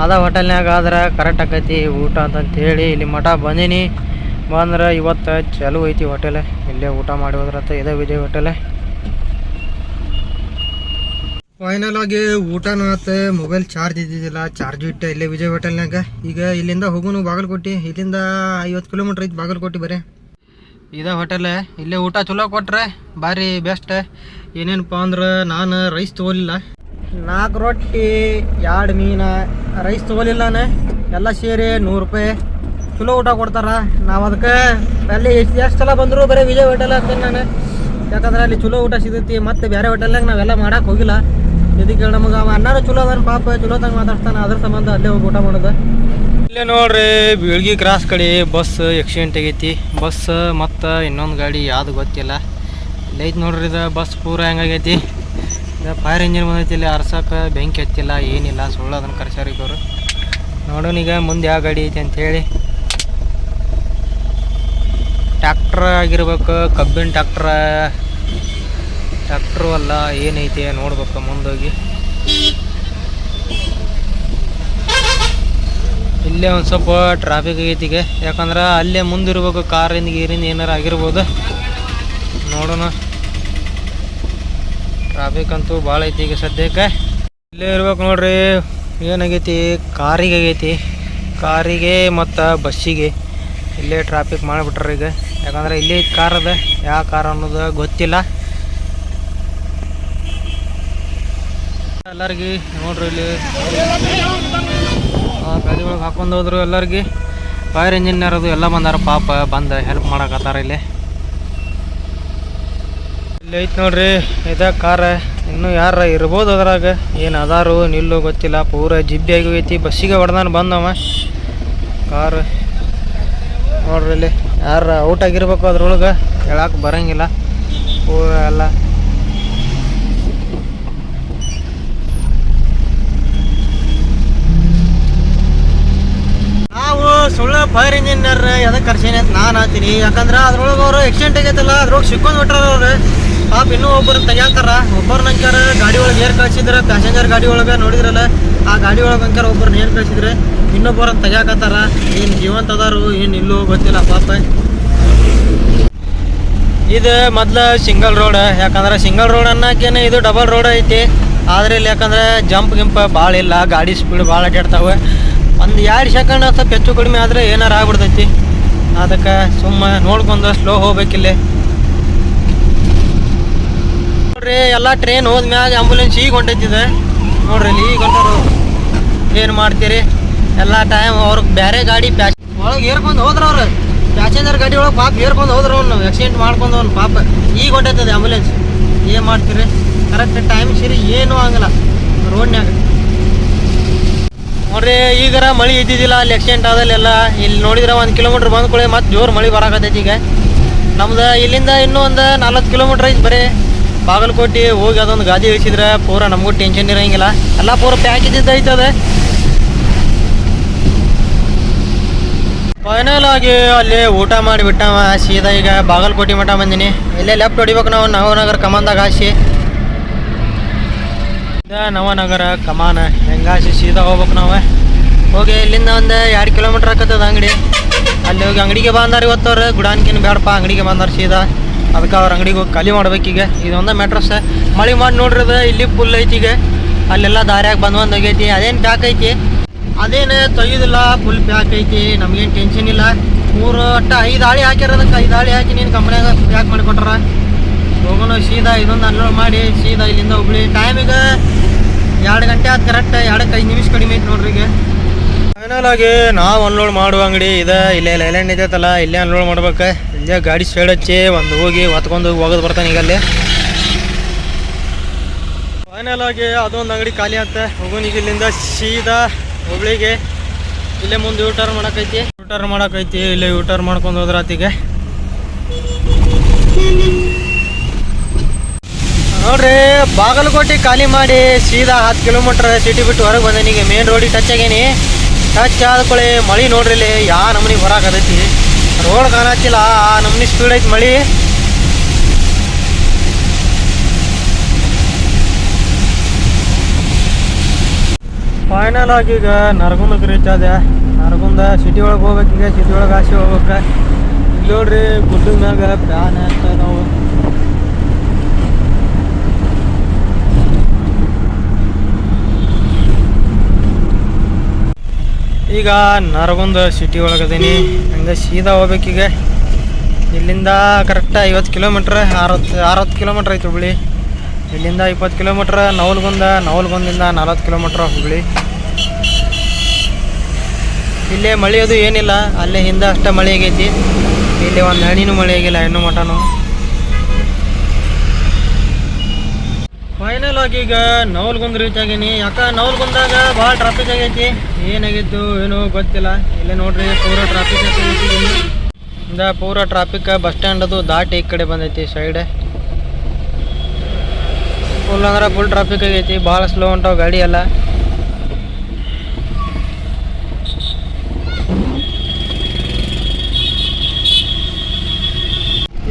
ಅದ ಹೋಟೆಲ್ನಾಗ ಆದ್ರೆ ಕರೆಕ್ಟ್ ಆಕೈತಿ ಊಟ ಅಂತಂತ ಹೇಳಿ ಇಲ್ಲಿ ಮಠ ಬಂದೀನಿ. ಬಂದ್ರೆ ಇವತ್ತು ಚಾಲೂ ಐತಿ ಹೋಟೆಲ್. ಇಲ್ಲೇ ಊಟ ಮಾಡಿ ಹೋದ್ರತ್ತ ಇದೇ ವಿಜಯ್ ಹೋಟೆಲ್. ಫೈನಲ್ ಆಗಿ ಊಟನೂ ಆತು ಮೊಬೈಲ್ ಚಾರ್ಜ್ ಇದ್ದಿದ್ದಿಲ್ಲ ಚಾರ್ಜ್ ಇಟ್ಟೆ ಇಲ್ಲೇ ವಿಜಯ್ ಹೋಟೆಲ್ನಾಗ ಈಗ ಇಲ್ಲಿಂದ ಹೋಗೋನು ಬಾಗಲಕೋಟೆ, ಇಲ್ಲಿಂದ ಐವತ್ತು ಕಿಲೋಮೀಟ್ರ್ ಐತಿ ಬಾಗಲಕೋಟೆ ಬರೀ. ಇದೇ ಹೋಟೆಲ್ ಇಲ್ಲೇ ಊಟ ಚಲೋ ಕೊಟ್ರೆ ಭಾರಿ ಬೆಸ್ಟ್ ಏನೇನಪ್ಪ ಅಂದ್ರೆ ನಾನು ರೈಸ್ ತೊಗೊಲಿಲ್ಲ. ನಾಲ್ಕು ರೊಟ್ಟಿ, ಎರಡು ಮೀನ ರೈಸ್ ತೊಗೊಲಿಲ್ಲ ನಾನು. ಎಲ್ಲ ಸೇರಿ ನೂರು ರೂಪಾಯಿ. ಚಲೋ ಊಟ ಕೊಡ್ತಾರ. ನಾವು ಅದಕ್ಕೆ ಅಲ್ಲಿ ಎಷ್ಟು ಎಷ್ಟು ಸಲ ಬಂದರೂ ಬರೀ ವಿಜಯ್ ಹೋಟೆಲ್ ಅಂತೀನಿ ನಾನು. ಯಾಕಂದ್ರೆ ಅಲ್ಲಿ ಚಲೋ ಊಟ ಸಿಗುತ್ತೆ, ಮತ್ತೆ ಬೇರೆ ಹೋಟೆಲ್ನಾಗ ನಾವೆಲ್ಲ ಮಾಡಕ್ಕೆ ಹೋಗಿಲ್ಲ. ಇದಕ್ಕೆ ನಮಗೆ ಅವ ಅನ್ನಾರು ಚಲೋ ಅದಾನ ಪಾಪ ಚಲೋದಂಗೆ ಮಾತಾಡ್ತಾನೆ, ಅದ್ರ ಸಂಬಂಧ ಅಲ್ಲೇ ಹೋಗಿ ಊಟ ಮಾಡೋದು. ಇಲ್ಲೇ ನೋಡ್ರಿ, ಬೀಳ್ಗಿ ಕ್ರಾಸ್ ಕಡೆ ಬಸ್ ಆಕ್ಸಿಡೆಂಟ್ ಆಗೈತಿ. ಬಸ್ ಮತ್ತು ಇನ್ನೊಂದು ಗಾಡಿ, ಯಾವುದು ಗೊತ್ತಿಲ್ಲ. ಇಲ್ಲಿ ಐತಿ ನೋಡ್ರಿ, ಇದು ಬಸ್ ಪೂರ ಹೆಂಗಾಗೈತಿ ಇದು ಫೈರ್ ಇಂಜಿನ್ ಬಂದೈತಿ, ಇಲ್ಲಿ ಅರ್ಸಕ್ಕೆ ಬೆಂಕಿ ಹತ್ತಿಲ್ಲ, ಏನಿಲ್ಲ, ಸುಳ್ಳು ಅದನ್ನು ಕರ್ಸ್ಯಾರ ಇದ್ದವರು. ನೋಡೋಣ ಈಗ ಮುಂದೆ ಯಾವ ಗಾಡಿ ಐತಿ ಅಂತೇಳಿ ಟ್ಯಾಕ್ಟ್ರ್ ಆಗಿರ್ಬೇಕು, ಕಬ್ಬಿನ ಟ್ಯಾಕ್ಟ್ರ ಟ್ಯಾಕ್ಟ್ರು ಅಲ್ಲ, ಏನೈತಿ ನೋಡ್ಬೇಕು ಮುಂದೋಗಿ. ಇಲ್ಲೇ ಒಂದು ಸ್ವಲ್ಪ ಟ್ರಾಫಿಕ್ ಆಗೈತಿ ಈಗ ಯಾಕಂದ್ರೆ ಅಲ್ಲೇ ಮುಂದಿರ್ಬೇಕು ಕಾರಿಂದ ಗೀರಿಂದ ಏನಾರು ಆಗಿರ್ಬೋದು. ನೋಡೋಣ. ಟ್ರಾಫಿಕ್ ಅಂತೂ ಭಾಳ ಐತಿ ಈಗ ಸದ್ಯಕ್ಕೆ. ಇಲ್ಲೇ ಇರ್ಬೇಕು ನೋಡ್ರಿ, ಏನಾಗೈತಿ? ಕಾರಿಗೆ ಆಗೈತಿ. ಕಾರಿಗೆ ಮತ್ತು ಬಸ್ಸಿಗೆ ಇಲ್ಲೇ ಟ್ರಾಫಿಕ್ ಮಾಡಿಬಿಟ್ರೆ ಈಗ. ಯಾಕಂದ್ರೆ ಇಲ್ಲಿ ಕಾರ್ ಅದ. ಯಾವ ಕಾರ್ ಅನ್ನೋದು ಗೊತ್ತಿಲ್ಲ. ಎಲ್ಲರಿಗೆ ನೋಡ್ರಿ ಇಲ್ಲಿ. ಗಾಡಿ ಒಳಗೆ ಹಾಕೊಂಡು ಹೋದ್ರು ಎಲ್ಲರಿಗೆ. ಫೈರ್ ಇಂಜಿನಿಯರ್ ಅದು ಎಲ್ಲ ಬಂದಾರ ಪಾಪ. ಬಂದು ಹೆಲ್ಪ್ ಮಾಡಕತ್ತಾರ ಇಲ್ಲಿ. ಇಲ್ಲಿ ಐತಿ ನೋಡ್ರಿ. ಇದ ಕಾರ ಇನ್ನೂ ಯಾರ ಇರ್ಬೋದು ಅದ್ರಾಗ. ಏನು ಅದಾರು ನಿಲ್ಲು ಗೊತ್ತಿಲ್ಲ. ಪೂರ ಜಿಬ್ಬಿ ಆಗಿ ಐತಿ ಬಸ್ಸಿಗೆ ಹೊಡೆದಾನ ಬಂದವ ಕಾರ್ ನೋಡ್ರಿ ಇಲ್ಲಿ. ಯಾರ ಔಟ್ ಆಗಿರ್ಬೇಕು ಅದ್ರೊಳಗೆ? ಹೇಳಕ್ ಬರಂಗಿಲ್ಲ. ಪೂರ ಎಲ್ಲ. ನಾವು ಸುಳ್ಳು ಫೈರ್ ಇಂಜಿನಿಯರ್ ಎದಕ್ಕೆ ಕರ್ಸೀನಿ ಅಂತ ನಾನು ಅಂತೀನಿ ಯಾಕಂದ್ರೆ ಅದ್ರೊಳಗೆ ಅವರು ಆಕ್ಸಿಡೆಂಟ್ ಆಗೈತಲ್ಲ, ಅದ್ರೊಳಗೆ ಸಿಕ್ಕೊಂಡು ಬಿಟ್ಟಾರ ಅವ್ರು. ಪಾಪ ಇನ್ನೂ ಒಬ್ಬರು ತೆಗ್ಯಾತಾರ ಒಬ್ಬರು ನಂಕರ ಗಾಡಿ ಒಳಗೆ ಏರ್ ಕಳ್ಸಿದ್ರೆ ಪ್ಯಾಸೆಂಜರ್ ಗಾಡಿ ಒಳಗೆ ನೋಡಿದ್ರಲ್ಲ, ಆ ಗಾಡಿ ಒಳಗೆ ಅಂಕಾರ ಒಬ್ಬರನ್ನ ಏರ್ ಕಳ್ಸಿದ್ರೆ. ಇನ್ನೊಬ್ಬರನ್ನ ತೆಗ್ಯಾಕತ್ತಾರ? ಏನು ಜೀವಂತ ಅದಾರು? ಏನು ಇಲ್ಲೋ ಗೊತ್ತಿಲ್ಲ ಪಾಪ. ಇದು ಮೊದ್ಲು ಸಿಂಗಲ್ ರೋಡ್ ಯಾಕಂದ್ರೆ ಸಿಂಗಲ್ ರೋಡ್ ಅನ್ನೋಕೇನೆ ಇದು ಡಬಲ್ ರೋಡ್ ಐತಿ. ಆದ್ರೆ ಇಲ್ಲಿ ಯಾಕಂದ್ರೆ ಜಂಪ್ ಗಿಂಪ್ ಭಾಳ ಇಲ್ಲ, ಗಾಡಿ ಸ್ಪೀಡ್ ಭಾಳ ಅಡ್ಡಾಡ್ತಾವೆ ಒಂದು ಎರಡು ಸೆಕೆಂಡ್ ಸ್ವಲ್ಪ ಹೆಚ್ಚು ಕಡಿಮೆ ಆದರೆ ಏನಾರು ಆಗ್ಬಿಡ್ತೈತಿ. ಅದಕ್ಕೆ ಸುಮ್ಮ ನೋಡ್ಕೊಂಡು ಸ್ಲೋ ಹೋಗ್ಬೇಕಿಲ್ಲಿ ನೋಡ್ರಿ, ಎಲ್ಲ ಟ್ರೈನ್ ಹೋದ್ಮ್ಯಾಗ ಆಂಬುಲೆನ್ಸ್ ಈಗ ಹೊಂಟೈತಿದೆ. ನೋಡ್ರಿ ಇಲ್ಲಿ ಈಗ ಹೊಂಟಾರು. ಏನು ಮಾಡ್ತೀರಿ? ಎಲ್ಲ ಟೈಮ್ ಅವ್ರಿಗೆ ಬೇರೆ ಗಾಡಿ ಪ್ಯಾಸ್ ಒಳಗೆ ಏರ್ಕೊಂಡು ಹೋದ್ರ ಅವ್ರು. ಪ್ಯಾಸೆಂಜರ್ ಗಾಡಿ ಒಳಗೆ ಪಾಪ ಏರ್ಕೊಂಡು ಹೋದ್ರ ಅವ್ನು ಆಕ್ಸಿಡೆಂಟ್ ಮಾಡ್ಕೊಂಡು ಅವ್ನು ಪಾಪ. ಈಗ ಹೊಂಟೈತದೆ ಆಂಬುಲೆನ್ಸ್ ಏನು ಮಾಡ್ತೀರಿ? ಕರೆಕ್ಟ್ ಟೈಮ್ ಸರಿ ಏನೂ ಆಗಲ್ಲ. ರೋಡ್ನ್ಯಾಗ ನೋಡ್ರಿ, ಈಗರ ಮಳೆ ಇದ್ದಿದ್ದಿಲ್ಲ. ಅಲ್ಲಿ ಆಕ್ಸಿಡೆಂಟ್ ಆದಲ್ಲೆಲ್ಲ ಇಲ್ಲಿ ನೋಡಿದ್ರೆ ಒಂದು ಕಿಲೋಮೀಟ್ರ್ ಬಂದ ಕೂಡ ಮತ್ತೆ ಜೋರು ಮಳೆ ಬರಾಕತ್ತೈತಿ ಈಗ. ನಮ್ದು ಇಲ್ಲಿಂದ ಇನ್ನೂ ಒಂದು ನಲ್ವತ್ತು ಕಿಲೋಮೀಟ್ರ್ ಐತಿ ಬರೀ. ಬಾಗಲಕೋಟೆ ಹೋಗಿ ಅದೊಂದು ಗಾದಿ ಇಳಿಸಿದ್ರೆ ಪೂರ ನಮಗೂ ಟೆನ್ಷನ್ ಇರಂಗಿಲ್ಲ. ಎಲ್ಲ ಪೂರ ಪ್ಯಾಕ್ ಇದ್ದಿದ್ದು ಫೈನಲ್ ಆಗಿ ಅಲ್ಲಿ ಊಟ ಮಾಡಿ ಬಿಟ್ಟವ ಸೀದಾ ಈಗ ಬಾಗಲಕೋಟೆ ಮಠ ಬಂದಿನಿ. ಇಲ್ಲೇ ಲೆಫ್ಟ್ ಹೊಡಿಬೇಕು ನಾವು, ನವನಗರ ಕಮಾನ್ದಾಗ ಹಾಸಿ ನವನಗರ ಕಮಾನ. ಹೆಂಗಾಸಿ ಸೀದಾ ಹೋಗ್ಬೇಕು ನಾವು. ಹೋಗಿ ಇಲ್ಲಿಂದ ಒಂದು ಎರಡು ಕಿಲೋಮೀಟ್ರ್ ಆಕತ್ತದ ಅಂಗಡಿ. ಅಲ್ಲಿ ಹೋಗಿ ಅಂಗಡಿಗೆ ಬಂದಾರ ಇವತ್ತವ್ರು ಗುಡಾನ್ಕಿನ ಬೇಡಪ್ಪ, ಅಂಗಡಿಗೆ ಬಂದಾರ ಸೀದಾ. ಅದಕ್ಕೆ ಅವ್ರ ಅಂಗಡಿಗೆ ಹೋಗಿ ಖಾಲಿ ಮಾಡ್ಬೇಕೀಗ ಇದೊಂದೇ ಮೆಟ್ರಸ್ ಮಳೆ ಮಾಡಿ ನೋಡ್ರಿ ಇಲ್ಲಿ ಫುಲ್ ಐತಿ ಈಗ. ಅಲ್ಲೆಲ್ಲ ದಾರ್ಯಾಗ ಬಂದು ಬಂದು ಹೋಗೈತಿ. ಅದೇನು ಪ್ಯಾಕ್ ಐತಿ? ಅದೇನು ತೆಗಿಯೋದಿಲ್ಲ ಫುಲ್ ಪ್ಯಾಕ್ ಐತಿ, ನಮಗೇನು ಟೆನ್ಷನ್ ಇಲ್ಲ. ಮೂರು ಒಟ್ಟು ಐದು ಹಾಳಿ ಹಾಕಿರೋದಕ್ಕೆ ಐದು ಹಾಳಿ ಹಾಕಿ ನೀನು ಕಂಪ್ನಿಯಾಗ ಪ್ಯಾಕ್ ಮಾಡಿಕೊಟ್ರ ಹೋಗೋಣ ಸೀದಾ ಇದೊಂದು ಅನ್ಲೋಡ್ ಮಾಡಿ, ಸೀದಾ ಇಲ್ಲಿಂದ ಹುಬ್ಳಿ. ಟೈಮಿಗೆ ಎರಡು ಗಂಟೆ ಆದ ಕರೆಕ್ಟ್ ಎರಡಕ್ಕೆ ಐದು ನಿಮಿಷ ಕಡಿಮೆ ಐತಿ ನೋಡ್ರಿ ಈಗ. ಫೈನಲ್ ಆಗಿ ನಾವು ಅನ್ಲೋಡ್ ಮಾಡುವ ಅಂಗಡಿ ಇದೆ. ಇಲ್ಲೇ ಲೈಲ್ಯಾಂಡ್ ಇದೈತಲ್ಲ ಇಲ್ಲೇ ಅನ್ಲೋಡ್ ಮಾಡ್ಬೇಕು. ಇಲ್ಲೇ ಗಾಡಿ ಸೈಡ್ ಹಚ್ಚಿ ಒಂದು ಹೋಗಿ ಹೊತ್ಕೊಂಡು ಹೋಗಿ ಹೋಗೋದು ಬರ್ತಾನೆ ಈಗ ಅಲ್ಲಿ. ಫೈನಲ್ ಆಗಿ ಅದೊಂದು ಅಂಗಡಿ ಖಾಲಿ ಅಂತ ಈಗ ಇಲ್ಲಿಂದ ಸೀದಾ ಹುಬ್ಳಿಗೆ. ಇಲ್ಲೇ ಮುಂದೆ ಯೂಟರ್ ಮಾಡಕೈತಿ? ಯೂ ಟರ್ನ್ ಮಾಡಕೈತಿ, ಇಲ್ಲೇ ಯೂಟರ್ ಮಾಡ್ಕೊಂಡು ಹೋದ್ರ ಆತಿಗೆ. ನೋಡ್ರಿ, ಬಾಗಲಕೋಟೆ ಖಾಲಿ ಮಾಡಿ ಸೀದಾ ಹತ್ತು ಕಿಲೋಮೀಟರ್ ಸಿಟಿ ಬಿಟ್ಟು ಹೊರಗೆ ಈಗ ಮೇನ್ ರೋಡಿಗೆ ಟಚ್ ಆಗೇನಿ. ಟಚ್ ಆದ್ಕೊಳ್ಳಿ ಮಳಿ ನೋಡ್ರಿ ಇಲ್ಲಿ, ಯಾ ಹೊರಗೆ ಅದೈತಿ ರೋಡ್ ಕಾಣತ್ತಿಲ್ಲ ಆ ನಮ್ನಿ ಸ್ಪೀಡ್ ಐತಿ ಮಳಿ. ಫೈನಲ್ ಆಗಿ ಈಗ ನರಗುಂದಕ್ಕೆ ರೀಚ್ ಆದೆ. ನರಗುಂದ ಸಿಟಿ ಒಳಗೆ ಹೋಗ್ಬೇಕೀಗ ಸಿಟಿ ಒಳಗೆ ಆಸೆ ಹೋಗ್ಬೇಕು. ಇಲ್ಲಿ ನೋಡ್ರಿ ಗುಡ್ಡದ ಮ್ಯಾಗ ಫ್ಯಾನ್ ಅಂತ ನಾವು. ಈಗ ನರಗುಂದ ಸಿಟಿ ಒಳಗದೀನಿ ಹಂಗೆ ಸೀದಾ ಹೋಗ್ಬೇಕೀಗ ಇಲ್ಲಿಂದ ಕರೆಕ್ಟ್ ಐವತ್ತು ಕಿಲೋಮೀಟ್ರ್ ಅರವತ್ತು ಅರವತ್ತು ಕಿಲೋಮೀಟ್ರ್ ಐತೆ ಹುಬ್ಳಿ. ಇಲ್ಲಿಂದ ಇಪ್ಪತ್ತು ಕಿಲೋಮೀಟ್ರ್ ನವಲ್ಗುಂದ, ನವಲ್ಗುಂದಿಂದ ನಲ್ವತ್ತು ಕಿಲೋಮೀಟ್ರ್ ಹುಬ್ಳಿ. ಇಲ್ಲೇ ಮಳೆ ಅದು ಏನಿಲ್ಲ, ಅಲ್ಲೇ ಹಿಂದೆ ಅಷ್ಟೇ ಮಳೆ ಆಗೈತಿ. ಇಲ್ಲಿ ಒಂದು ಹಣ್ಣಿನೂ ಮಳೆ ಆಗಿಲ್ಲ, ಹೆಣ್ಣು ಮಠನು ಫೈನಲ್ ಆಗಿ ಈಗ ನವಲ್ಗುಂದ ರೀಚ್ ಆಗೀನಿ. ಯಾಕ? ನವಲ್ಗುಂದಾಗ ಭಾಳ ಟ್ರಾಫಿಕ್ ಆಗೈತಿ. ಏನಾಗಿತ್ತು ಏನೋ ಗೊತ್ತಿಲ್ಲ. ಇಲ್ಲೇ ನೋಡ್ರಿ, ಪೂರ ಟ್ರಾಫಿಕ್ ಇಂದ ಪೂರ ಟ್ರಾಫಿಕ್ ಬಸ್ ಸ್ಟ್ಯಾಂಡ್ ಅದು ದಾಟಿ ಈ ಕಡೆ ಬಂದೈತಿ ಸೈಡ್ ಫುಲ್ ಅಂದ್ರೆ ಫುಲ್ ಟ್ರಾಫಿಕ್ ಆಗೈತಿ, ಭಾಳ ಸ್ಲೋ ಗಾಡಿ ಎಲ್ಲ.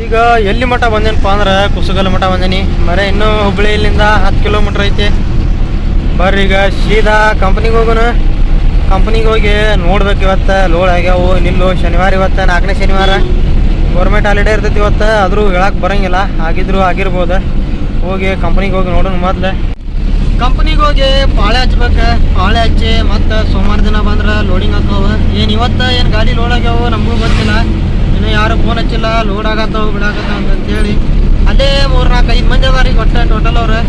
ಈಗ ಎಲ್ಲಿ ಮಠ ಬಂದೇನಪ್ಪ ಅಂದ್ರೆ, ಕುಸುಗಲ್ ಮಠ ಬಂದೇನಿ. ಮರೆ ಇನ್ನೂ ಇಲ್ಲಿಂದ ಹತ್ತು ಕಿಲೋಮೀಟ್ರ್ ಐತಿ. ಬರ್ರಿ ಈಗ ಸೀದಾ ಕಂಪ್ನಿಗೆ ಹೋಗೋಣ. ಕಂಪ್ನಿಗೆ ಹೋಗಿ ನೋಡ್ಬೇಕು ಇವತ್ತು, ಲೋಡ್ ಆಗ್ಯಾವು, ನಿಲ್ಲು, ಶನಿವಾರ ಇವತ್ತು, ನಾಲ್ಕನೇ ಶನಿವಾರ. ಗೌರ್ಮೆಂಟ್ ಹಾಲಿಡೇ ಇರ್ತೈತಿ ಇವತ್ತು, ಆದರೂ ಹೇಳಕ್ಕೆ ಬರಂಗಿಲ್ಲ. ಆಗಿದ್ರು ಆಗಿರ್ಬೋದು. ಹೋಗಿ ಕಂಪ್ನಿಗೆ ಹೋಗಿ ನೋಡೋಣ ಮೊದ್ಲು. ಕಂಪ್ನಿಗೆ ಹೋಗಿ ಪಾಳೆ ಹಚ್ಬೇಕು ಪಾಳೆ ಹಚ್ಚಿ ಮತ್ತು ಸೋಮವಾರ ದಿನ ಬಂದ್ರೆ ಲೋಡಿಂಗ್ ಹಾಕವ ಏನು ಇವತ್ತು ಏನು ಗಾಡಿ ಲೋಡ್ ಆಗ್ಯಾವ ನಮಗೂ ಗೊತ್ತಿಲ್ಲ. ಇನ್ನು ಯಾರು ಫೋನ್ ಹಚ್ಚಿಲ್ಲ ಲೋಡ್ ಆಗತ್ತಾವ ಬಿಡಾಕತ್ತಾವ ಅಂತಂತೇಳಿ. ಅದೇ ಮೂರು ನಾಲ್ಕು ಐದು ಮಂದಿ ಅದಾರ ಈಗ ಒಟ್ಟು ಟೋಟಲ್ ಅವ್ರು.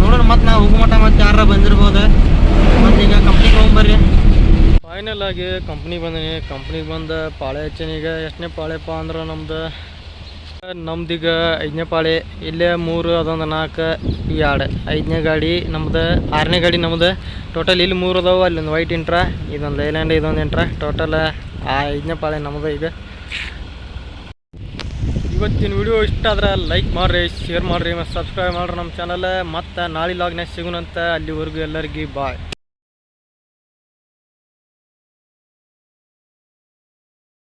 ನೋಡೋಣ ಮತ್ತು ನಾವು ಹೋಗೋ ಮಟ್ಟ ಮತ್ತೆ ಯಾರ ಬಂದಿರ್ಬೋದು. ಮತ್ತೆ ಈಗ ಕಂಪ್ನಿಗೆ ಹೋಗ್ಬರ್ರಿ ಫೈನಲ್ ಆಗಿ ಕಂಪ್ನಿಗೆ ಬಂದೀನಿ. ಕಂಪ್ನಿಗೆ ಬಂದು ಪಾಳೆ ಹಚ್ಚಿನ. ಈಗ ಎಷ್ಟನೇ ಪಾಳೆಪ್ಪ ಅಂದ್ರೆ ನಮ್ದು ನಮ್ದೀಗ ಐದನೇ ಪಾಳೆ, ಇಲ್ಲೇ ಮೂರು, ಅದೊಂದು ನಾಲ್ಕು ಎರಡು. ಐದನೇ ಗಾಡಿ ನಮ್ದು, ಆರನೇ ಗಾಡಿ ನಮ್ದು. ಟೋಟಲ್ ಇಲ್ಲಿ ಮೂರು ಅದಾವೆ, ಅಲ್ಲೊಂದು ವೈಟ್ ಇಂಟ್ರ ಇದೊಂದು ಲೈಲ್ಯಾಂಡ್ ಇದೊಂದು ಇಂಟ್ರ ಟೋಟಲ್ ಆ ಐದನೇ ಪಾಳೆ ನಮ್ದು ಈಗ. ಇವತ್ತಿನ ವಿಡಿಯೋ ಇಷ್ಟ ಆದ್ರೆ ಲೈಕ್ ಮಾಡಿರಿ ಶೇರ್ ಮಾಡಿರಿ, ಮತ್ತು ಸಬ್ಸ್ಕ್ರೈಬ್ ಮಾಡಿರಿ ನಮ್ಮ ಚಾನಲ್ ಮತ್ತು ನಾಳೆ ಲಾಗ್ನಾಗ ಸಿಗುನಂತ ಅಲ್ಲಿವರೆಗೂ ಎಲ್ಲರಿಗೂ ಬಾಯ್